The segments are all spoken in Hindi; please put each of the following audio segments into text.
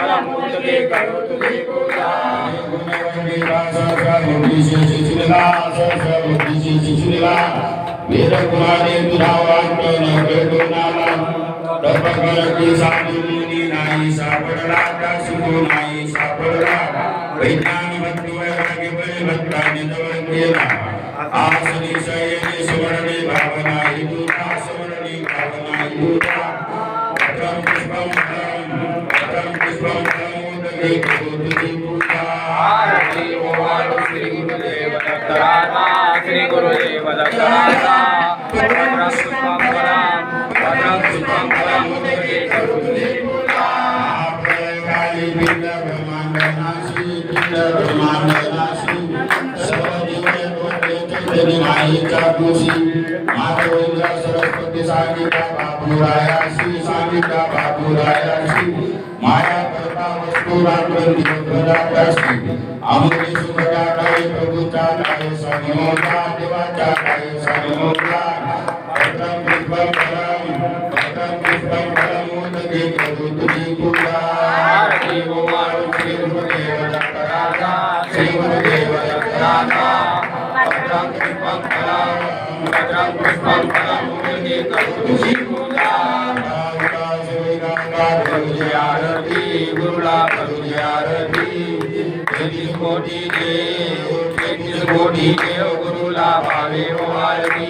फलमुदके करोतु ते पूजा वीरकुमारी दुरावाक्य न भेटो नाला तपकरती साधुमुनी नाही सापडला त्या नाही सापडला वैज्ञान भक्ती वैराग्य बळी भक्ताने जवळ केला आसनी शयने सुवर्णे भावना हिंदुता सुवर्णे भावना हिंदुता पूजा आरती ओवाळू श्री गुरुदेव दत्तराजा श्री गुरुदेव ते तुळशी माधवेंद्र सरस्वती सांगितला बापूरायाशी सांगितला बापूरायाशी माया करता वस्तू राखून दिवसभराशी अमृत सुखदा पुष्पम फलम पुष्पम फलम आरती गुरुला करुजे आरती तेहतीस कोटी देव तेहतीस कोटी देव गुरुला भावे ओ आरती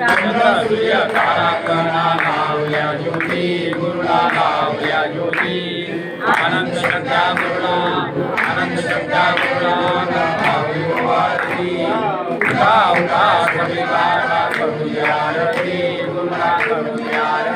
चंद्र सूर्य तारा कणा लावल्या ज्योती गुरुला लावल्या ज्योती अनंत शक्त्या गुरुला अनंत शक्त्या गुरुला भावे ओ आरती गाव गाव सभी गावा करुजे आरती गुरुला करुजे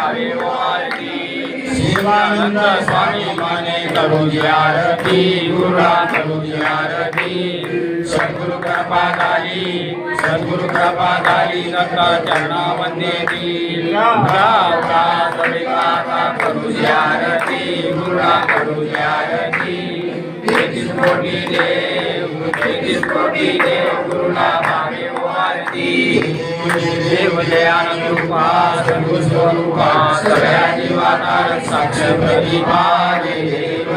शिवानंद स्वामी माने करुजी आरती गुरुला करुजी आरती। सद्गुरु कृपा झाली सद्गुरु कृपा झाली दत्त चरणा वंदेती करुजी आरती गुरुला करुजी आरती। तेहतीस कोटी देव तेहतीस कोटी देव गुरुला भावे देव जयानंद रूपा सद्गुरु स्वरूपा सगळ्या जीवाचा साक्ष प्रतिभा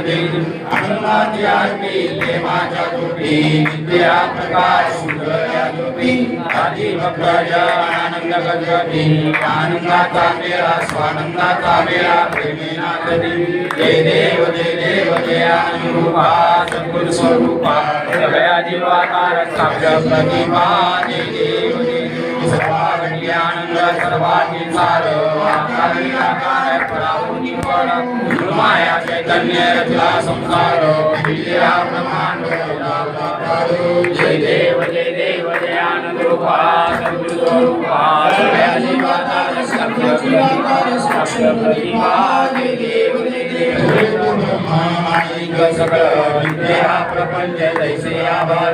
जय देव देव आनंदाची आरती देवाच्या ज्योती विद्या प्रकाश सुंदर ज्योती आदी भक्त जन आनंद गजती आनंदाचा मेळा स्वानंदाचा मेळा प्रेमेना कधी जय देव जय देव जय आनंद रूपा स्वरूपा सगळ्या जीवाचा साक्ष प्रतिभा जय देव जय देव आनंद सर्वांगी सार आकारी आकार पराहुनी पण माया चैतन्य रचला संसार विद्या ब्रह्मांड जय देव जय देव जय आनंद रूपा सद्गुरु स्वरूपा सगळ्या जीवाचा साक्ष प्रतिभा जय देव जय देव माईक सगळं विद्या प्रपंच जैसे आभार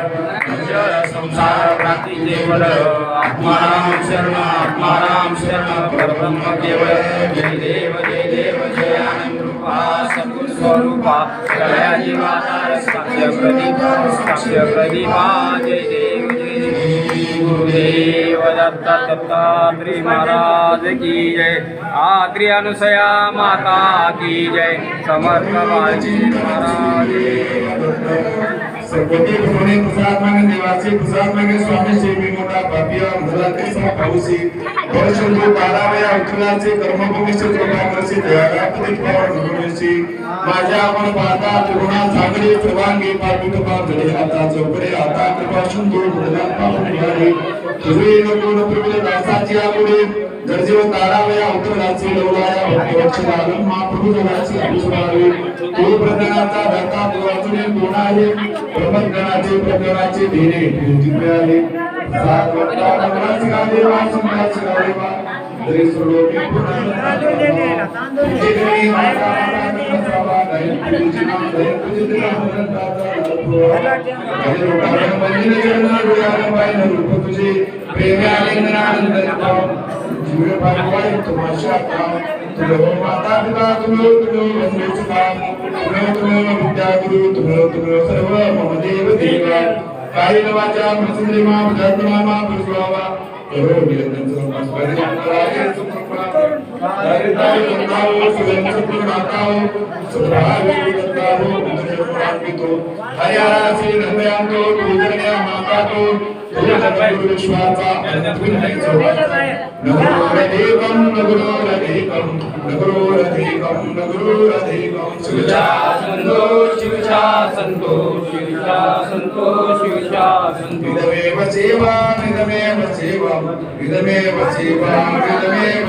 जळ संसार प्राप्तीचे बळ आत्माराम शरण आत्माराम शरण, परब्रह्म केवळ जय देव जय देव, जय आनंद रूपा सद्गुरु स्वरूपा। सगळ्या जीवाचा साक्ष प्रतिभा साक्ष प्रतिभा जय देव, जय गुरुदेव दत्त दत्तात्री महाराज की जय। आत्री अनुसया माता की जय। समर्थ बाजी महाराज सर्वते पुणे प्रसाद मागे, निवासी प्रसाद मागे, स्वामी श्री मी मोठा भव्य मुलांचे सम पाऊसी वर्ष जो बाराव्या उत्तराचे कर्मभूमीचे कृपाकरसी दयारापती पवार गुरुशी माझ्या आपण पाहता त्रिगुणा सागरी, सर्वांगी पार्वित पावले आता चौकडे आता कृपा सुंदर मुला पावन निघाली तुझे नको न प्रभू दासाची आमुडे गरजेव तारावया उत्तराचे लवलाया भक्तवत्सल आलम महाप्रभू जगाची अभिसुरावी तो प्रकरणाचा धर्ता तो वाचुने ब्रह्मज्ञानाचे प्रकरणाचे धेरे जिंकले आले सात वक्ता भगवान शिवादेवा सुंदर शिवादेवा त्रिसुलोकी पुनर्जन्म माता माता सभा गायत्री जिना गायत्री जिना मंदिर चरण डोळ्याला पाहिलं रूप तुझे प्रेम आलिंगनानंद जीव पाठवाय तुमाशा काम तुलो माता पिता तुलो तुलो वंदे सुखा तुलो तुलो विद्या गुरु तुलो तुलो सर्व मम देव देव कायेन वाचा प्रसन्ने मा धर्मा मा पुष्पावा करो निरंतर मस्करी अंतराये सुखपणा हरिताय नगरोरधीकं नगरोरधीकं नगरोरधीकं नगरोरधीकं शिवशा सुजा संतो సంతోషిషా సంతోషిషా సంతోషిదమేవ సేవాం ఇదమేవ సేవాం ఇదమేవ సేవాం ఇదమేవ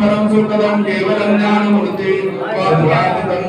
పరం సుఖదం కేవలం జ్ఞానమూర్తి వాద్వాదితం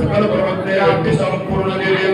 सकल प्रवक्तया संपूर्ण देवे